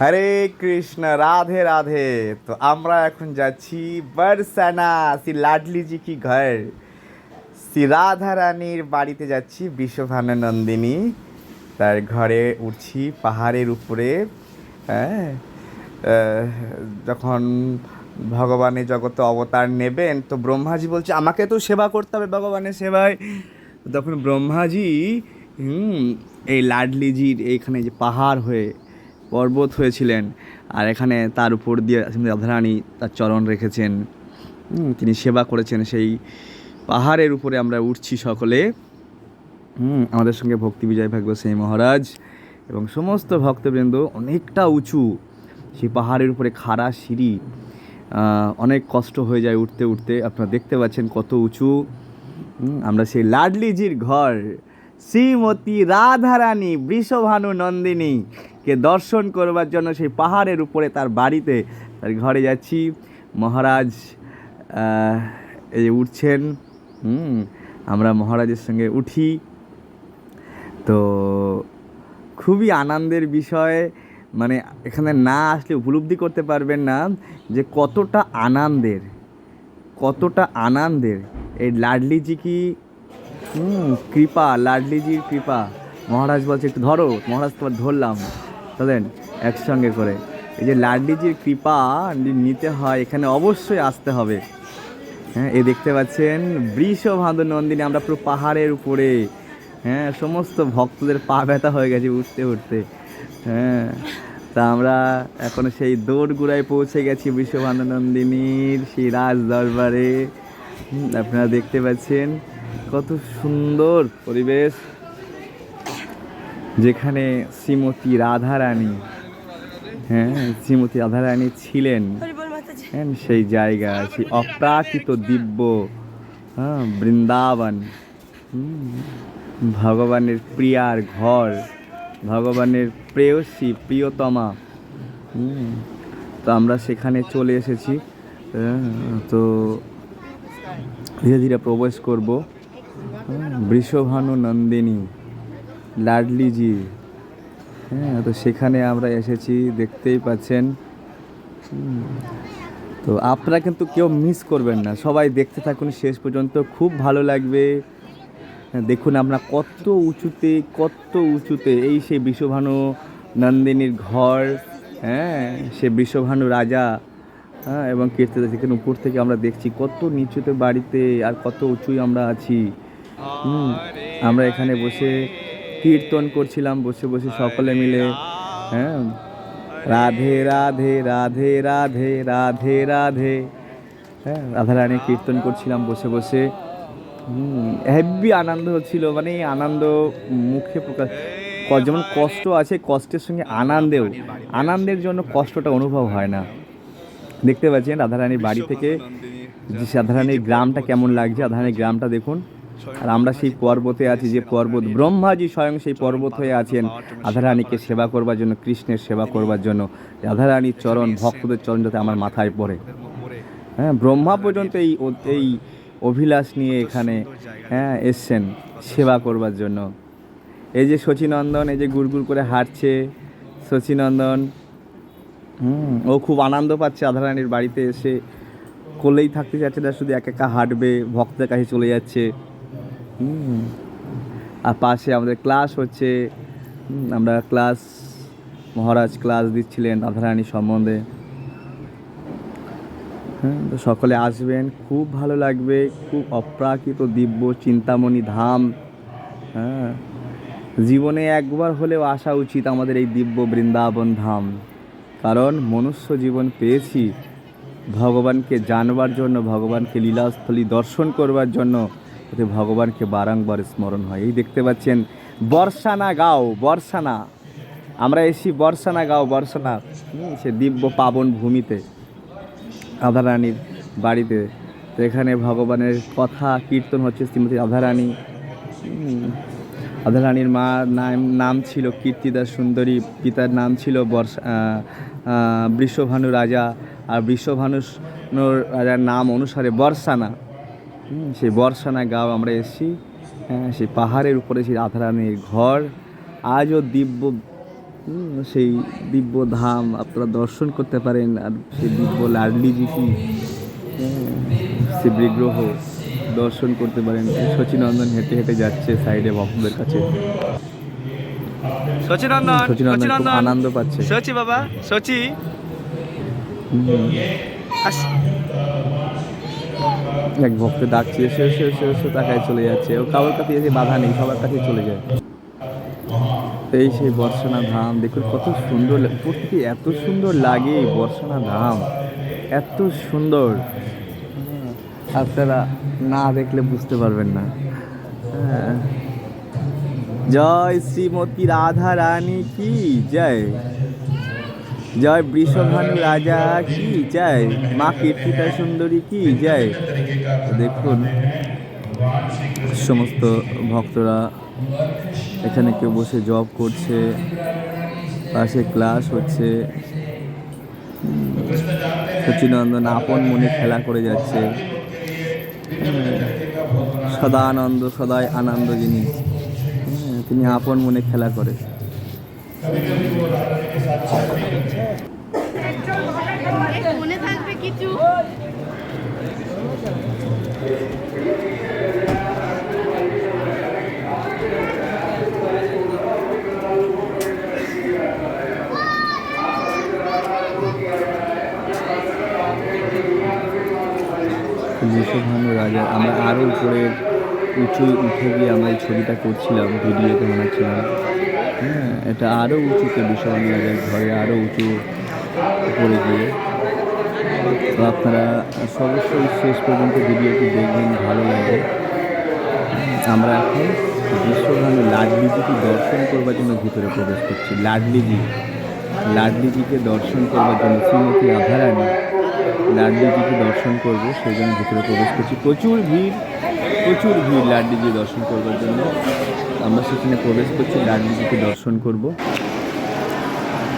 হরে কৃষ্ণ, রাধে রাধে। তো আমরা এখন যাচ্ছি বরসানা, শ্রী লাডলিজি কি ঘর। শ্রী রাধা রানীর বাড়িতে যাচ্ছি বিশ্বভানন্দিনী তার ঘরে উঠছি পাহাড়ের উপরে হ্যাঁ? যখন ভগবানের জগতে অবতার নেবেন, তো ব্রহ্মাজি বলছে, আমাকে তো সেবা করতে হবে ভগবানের সেবায়। তখন ব্রহ্মাজি, হুম, এই লাডলিজির এইখানে যে পাহাড় হয়ে পর্বত হয়েছিলেন। আর এখানে তার উপর দিয়ে রাধারানী তার চরণ রেখেছেন। তিনি সেবা করেছেন। সেই পাহাড়ের উপরে আমরা উঠছি সকলে। হুম, আমাদের সঙ্গে ভক্তি বিজয় ভাগ্য সেই মহারাজ এবং সমস্ত ভক্তবৃন্দ অনেকটা উঁচু। সেই পাহাড়ের উপরে খাড়া সিঁড়ি অনেক কষ্ট হয়ে যায় উঠতে উঠতে। আপনারা দেখতে পাচ্ছেন কত উঁচু। আমরা সেই লাডলিজির ঘর শ্রীমতী রাধারানী বৃষভানু নন্দিনীকে দর্শন করবার জন্য সেই পাহাড়ের উপরে তার বাড়িতে, তার ঘরে যাচ্ছি। মহারাজ এই যে উঠছেন, হুম, আমরা মহারাজের সঙ্গে উঠি। তো খুবই আনন্দের বিষয় মানে এখানে না আসলে উপলব্ধি করতে পারবেন না যে কতটা আনন্দের কতটা আনন্দের। এই লাডলিজি কি হুম, কৃপা, লাডলিজির কৃপা। মহারাজ বলছে, একটু ধরো, মহারাজ তোমার ধরলাম। চলেন, একসঙ্গে করে। এই যে লাডলিজির কৃপা নিতে হয়, এখানে অবশ্যই আসতে হবে। হ্যাঁ এ দেখতে পাচ্ছেন বৃষভানু নন্দিনী আমরা পুরো পাহাড়ের উপরে। হ্যাঁ সমস্ত ভক্তদের পা ব্যথা হয়ে গেছে উঠতে উঠতে। হ্যাঁ তা আমরা এখন সেই দৌড়গুড়ায় পৌঁছে গেছি বিশ্বভানু নন্দিনীর সেই রাজ দরবারে আপনারা দেখতে পাচ্ছেন কত সুন্দর পরিবেশ। যেখানে শ্রীমতী রাধারানী হ্যাঁ শ্রীমতী রাধারানী ছিলেন। হ্যাঁ সেই জায়গা সেই অপ্রাকৃত দিব্য হ্যাঁ বৃন্দাবন। ভগবানের প্রিয়ার ঘর ভগবানের প্রেয়সী প্রিয়তমা। হুম, তো আমরা সেখানে চলে এসেছি। হ্যাঁ, তো ধীরে ধীরে প্রবেশ করব। বৃষভানু নন্দিনী লাডলিজি। হ্যাঁ তো সেখানে আমরা এসেছি দেখতেই পাচ্ছেন। তো আপনারা কিন্তু কেউ মিস করবেন না। সবাই দেখতে থাকুন শেষ পর্যন্ত। খুব ভালো লাগবে। হ্যাঁ, দেখুন আমরা কত উঁচুতে কত উঁচুতে এই সেই বিশ্বভানু নন্দিনীর ঘর হ্যাঁ সে বিশ্বভানু রাজা হ্যাঁ এবং কীর্তিদা সেখানে উপর থেকে আমরা দেখছি কত নিচুতে বাড়িতে আর কত উঁচুই আমরা আছি। আমরা এখানে বসে কীর্তন করছিলাম, বসে বসে সকলে মিলে হ্যাঁ? রাধে রাধে রাধে রাধে রাধে রাধে হ্যাঁ? রাধারানী কীর্তন করছিলাম, বসে বসে। হেভি আনন্দ হচ্ছিল মানে আনন্দ মুখে প্রকাশ যেমন কষ্ট আছে, কষ্টের সঙ্গে আনন্দেও, আনন্দের জন্য কষ্টটা অনুভব হয় না। দেখতে পাচ্ছেন রাধারানীর বাড়ি থেকে রাধারানীর গ্রামটা কেমন লাগছে রাধারানীর গ্রামটা দেখুন। আর আমরা সেই পর্বতে আছি যে পর্বত ব্রহ্মাজি স্বয়ং সেই পর্বত হয়ে আছেন। রাধারানীকে সেবা করবার জন্য, কৃষ্ণের সেবা করবার জন্য। রাধারানীর চরণ, ভক্তদের চরণ যাতে আমার মাথায় পড়ে। হ্যাঁ ব্রহ্মা পর্যন্ত এই এই অভিলাষ নিয়ে এখানে হ্যাঁ এসছেন সেবা করবার জন্য। এই যে শচীনন্দন, এই যে গুড়গুড় করে হাঁটছে শচীনন্দন, হুম, ও খুব আনন্দ পাচ্ছে রাধারানীর বাড়িতে এসে। কোলেই থাকতে চাচ্ছে না, শুধু এক একা হাঁটবে ভক্তের কাছে চলে যাচ্ছে। আর পাশে আমাদের ক্লাস হচ্ছে আমরা ক্লাস মহারাজ ক্লাস দিচ্ছিলেন রাধারানী সম্বন্ধে। হ্যাঁ তো সকলে আসবেন, খুব ভালো লাগবে, খুব অপ্রাকৃত দিব্য চিন্তামণি ধাম। হ্যাঁ জীবনে একবার হলেও আসা উচিত আমাদের এই দিব্য বৃন্দাবন ধাম। কারণ মনুষ্য জীবন পেয়েছি, ভগবানকে জানবার জন্য, ভগবানকে লীলাস্থলী দর্শন করবার জন্য। যাতে ভগবানকে বারংবার স্মরণ হয়। এই দেখতে পাচ্ছেন, বর্ষানা গাও, বর্ষানা। আমরা এসি বর্ষানা গাও, বর্ষানা। সে দিব্য পাবন ভূমিতে রাধারানীর বাড়িতে। তো এখানে ভগবানের কথা কীর্তন হচ্ছে শ্রীমতী রাধারানী রাধারানীর মা নাম নাম ছিল কীর্তিদা সুন্দরী, পিতার নাম ছিল বর্ষা বৃষভানু রাজা। আর বৃষভানু রাজার নাম অনুসারে বর্ষানা। সেই বর্ষানা গাঁও আমরা এসেছি। হ্যাঁ সেই পাহাড়ের উপরে সেই রাধারানীর ঘর। আজও দিব্য সেই দিব্য ধাম আপনারা দর্শন করতে পারেন। আর সেই দিব্য লাডলিজি কি হ্যাঁ, সে বিগ্রহ দর্শন করতে পারেন। সচিনন্দন হেঁটে হেঁটে যাচ্ছে সাইডে ভক্তদের কাছে। সচিনন্দন সচিনন্দন আনন্দ পাচ্ছে। সচি বাবা সচি। আস এক ভক্ত ডাকছে, এসে এসে এসে এসে তাকায় চলে যাচ্ছে। ও কারোর কাছে এসে বাধা নেই, সবার কাছে চলে যায়। এই সেই বর্ষানা ধাম, দেখুন কত সুন্দর থেকে এত সুন্দর লাগে বর্ষানা ধাম। এত সুন্দর। আপনারা না দেখলে বুঝতে পারবেন না। হ্যাঁ। জয় শ্রীমতী রাধা রানী কি? জয়। জয় বৃষভানু রাজা কি জয় মা কীর্তিতা সুন্দরী কি জয় দেখুন সমস্ত ভক্তরা এখানে কেউ বসে জব করছে পাশে ক্লাস হচ্ছে। সচিনন্দন আপন মনে খেলা করে যাচ্ছে। হ্যাঁ, সদানন্দ সদাই আনন্দ যিনি হ্যাঁ, তিনি আপন মনে খেলা করে। মনে থাকবে কিছু আমরা আরও উপরের উঁচু উঠে গিয়ে আমরা এই ছবিটা করছিলাম, ভিডিওতে বানাচ্ছিলাম। হ্যাঁ এটা আরও উঁচুতে বিশ্বভানু রাজার ঘরে আরও উঁচু উপরে গিয়ে। তো আপনারা অবশ্যই শেষ পর্যন্ত ভিডিওটি দেখবেন, ভালো লাগে। আমরা এখন বিশ্বভানু লাডলিজিকে দর্শন করবার জন্য ভিতরে প্রবেশ করছি। লাডলিজি, লাডলিজিকে দর্শন করবার জন্য শ্রীমতী রাধারানী লাডলিজিকে দর্শন করব, সেই জন্য ভিতরে প্রবেশ করছি। প্রচুর ভিড়। প্রচুর ভিড় লাডলিজি দর্শন করবার জন্য। আমরা সেখানে প্রবেশ করছি লাডলিজিকে দর্শন করব।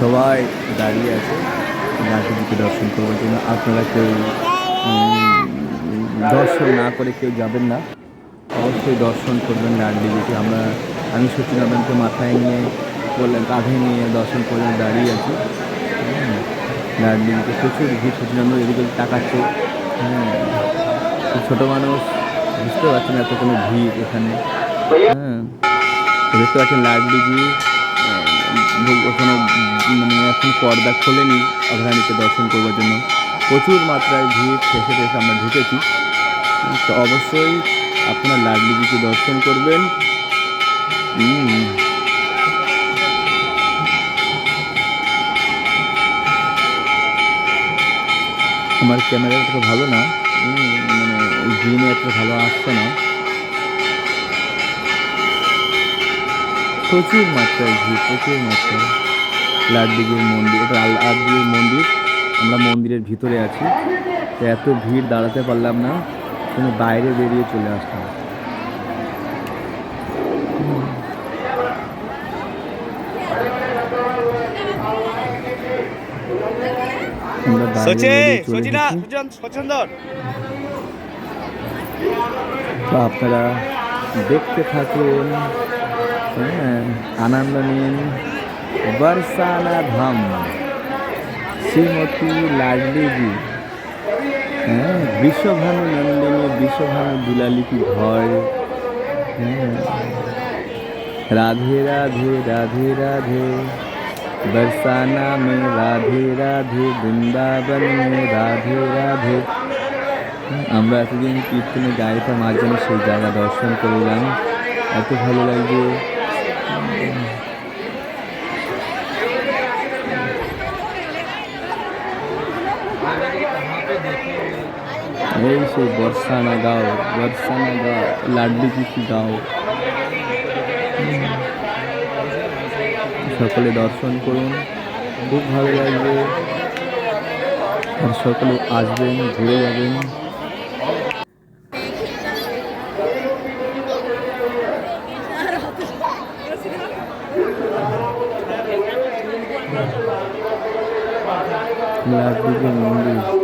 সবাই দাঁড়িয়ে আছে লাডলিজিকে দর্শন করবার জন্য। আপনারা কেউ দর্শন না করে কেউ যাবেন না। অবশ্যই দর্শন করবেন লাডলিজিকে আমরা আমি সচিনন্দনকে মাথায় নিয়ে বললেন কাঁধে নিয়ে দর্শন করে দাঁড়িয়ে আছি। হুম, লাডলিজিকে প্রচুর ভিড় সচিনন্দন এদিকে তাকাচ্ছে। হ্যাঁ ছোটো মানুষ বুঝতে পারছেন এত কোনো ভিড় এখানে। হ্যাঁ দেখতে পাচ্ছেন লাডলিজি কোনো মানে এখন পর্দা খোলেনি অঘরানীকে দর্শন করবার জন্য। প্রচুর মাত্রায় ভিড়, শেষে শেষে আমরা ঢুকেছি। তো অবশ্যই আপনার লাডলিজিকে দর্শন করবেন। আমার ক্যামেরাটা তো ভালো না। মানে জিমে এত ভালো আসছে না। প্রচুর মাত্রায় ঘি, প্রচুর মাত্রায়। লাড্ডিগির মন্দির, এটা লাড্ডিগির মন্দির। আমরা মন্দিরের ভিতরে আছি। তো এত ভিড় দাঁড়াতে পারলাম না। তুমি বাইরে বেরিয়ে চলে আসলাম আমরা বাইরে সচি বেরিয়ে চলে সচিনা এসেছি। সচিন তো আপনারা দেখতে থাকুন। হ্যাঁ, আনন্দ নিন। বর্ষানা ধাম শ্রীমতী লাডলিজি হ্যাঁ বিশ্বভানু নন্দিনী বিশ্বভানু দুলালিপি ঘর হ্যাঁ রাধে রাধে রাধে রাধে। बरसाना में राधे राधे বৃন্দাবন में রাধে রাধে আমরা এতদিন কীর্তনে গাইতাম আজ যেন সেই জায়গা দর্শন করলাম এত ভালো লাগছে এই সেই বর্ষানা গাও বর্ষানা গাও লাড্ডু কি গাও সকলে দর্শন করুন। খুব ভালো লাগবে। আর সকলে আসবেন ঘুরে যাবেন। লাড্ডুকে মন্দির।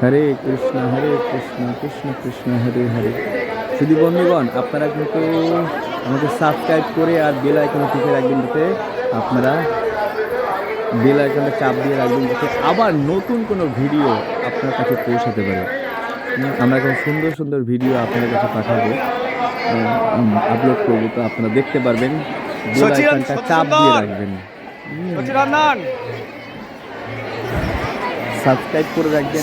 হরে কৃষ্ণ হরে কৃষ্ণ কৃষ্ণ কৃষ্ণ হরে হরে। শুধু বন্ধুগণ আপনারা কিন্তু আমাকে সাবস্ক্রাইব করে আর বেল আইকনে টিপে রাখবেন যাতে আপনারা বেল আইকনে চাপ দিয়ে রাখবেন যাতে আবার নতুন কোনো ভিডিও আপনার কাছে পৌঁছাতে পারে। আমরা এখন সুন্দর সুন্দর ভিডিও আপনাদের কাছে পাঠাবো। আপলোড করব তো আপনারা দেখতে পারবেন। বেল আইকনটা চাপ দিয়ে রাখবেন। সাবস্ক্রাইব করে রাখবেন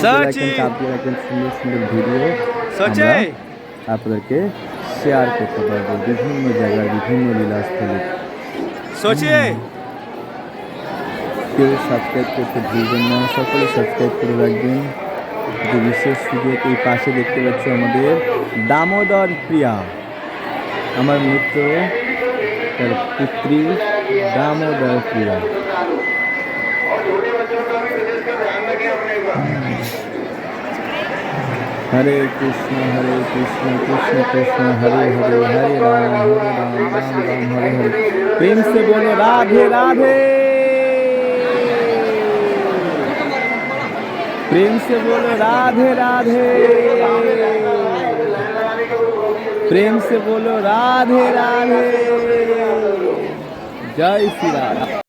চাপ দিয়ে রাখবেন সুন্দর সুন্দর ভিডিও আপনাদেরকে শেয়ার করতে পারব বিভিন্ন জায়গায় বিভিন্ন লীলাস্থলে কেউ সাবস্ক্রাইব করতে ভুলবেন না সকলে সাবস্ক্রাইব করে রাখবেন। যে বিশেষ সুযোগ এই পাশে দেখতে পাচ্ছি আমাদের দামোদর প্রিয়া। আমার মিত্র তার পুত্রী দামোদর প্রিয়া। हरे कृष्ण हरे कृष्ण कृष्ण कृष्ण, हरे हरे हरे राम हरे राम राम राम, हरे हरे। प्रेम से बोलो, राधे राधे। प्रेम से बोलो, राधे राधे। प्रेम से बोलो, राधे राधे। जय श्री राधा